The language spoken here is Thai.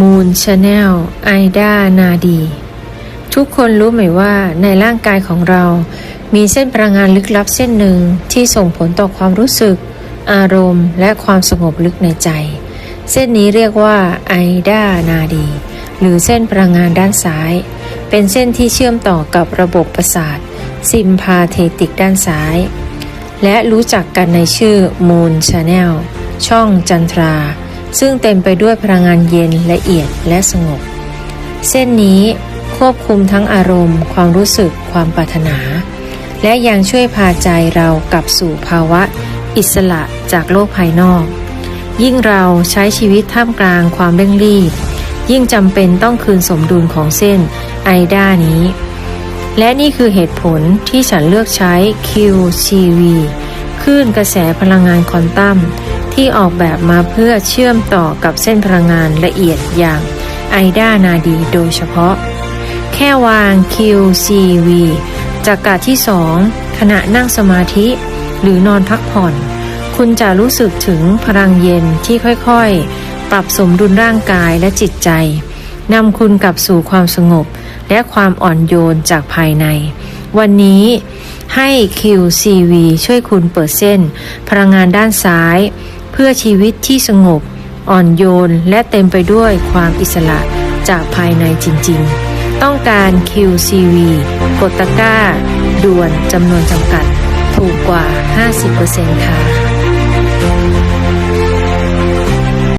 Moon Channel ไอดานาดี ทุกคนรู้ไหมว่าในร่างกายของเรา มีเส้นพลังงานลึกลับเส้นหนึ่งที่ส่งผลต่อความรู้สึก อารมณ์ และความสงบลึกในใจ เส้นนี้เรียกว่าไอดานาดี หรือเส้นพลังงานด้านซ้าย เป็นเส้นที่เชื่อมต่อกับระบบประสาทซิมพาเทติกด้านซ้าย และรู้จักกันในชื่อ Moon Channel ช่องจันทรา ซึ่งเต็มไปด้วยพลังงานเย็นละเอียดและสงบ เส้นนี้ควบคุมทั้งอารมณ์ ความรู้สึก ความปรารถนา และยังช่วยพาใจเรากลับสู่ภาวะ อิสระจากโลกภายนอก ยิ่งเราใช้ชีวิตท่ามกลางความเร่งรีบ ยิ่งจำเป็นต้องคืนสมดุลของเส้นไอด้านี้ และนี่คือเหตุผลที่ฉันเลือกใช้ QCV คลื่นกระแสพลังงานควอนตัมที่ออกแบบมาเพื่อเชื่อมต่อกับเส้นพลังงานละเอียดอย่างไอด้านาดีโดยเฉพาะ แค่วาง QCV จากกาที่ 2 ขณะนั่งสมาธิหรือนอนพักผ่อน คุณจะรู้สึกถึงพลังเย็นที่ค่อยๆ ปรับสมดุลร่างกายและจิตใจนำคุณกลับสู่ความสงบและความอ่อนโยนจากภายใน วันนี้ ให้ QCV ช่วยคุณเปิดเส้น พลังงานด้านซ้าย เพื่อชีวิตที่สงบ อ่อนโยน และเต็มไปด้วยความอิสระจากภายในจริง ๆ ต้องการ QCV กดตะกร้า ด่วนจำนวนจำกัด ถูกกว่า 50%ค่ะ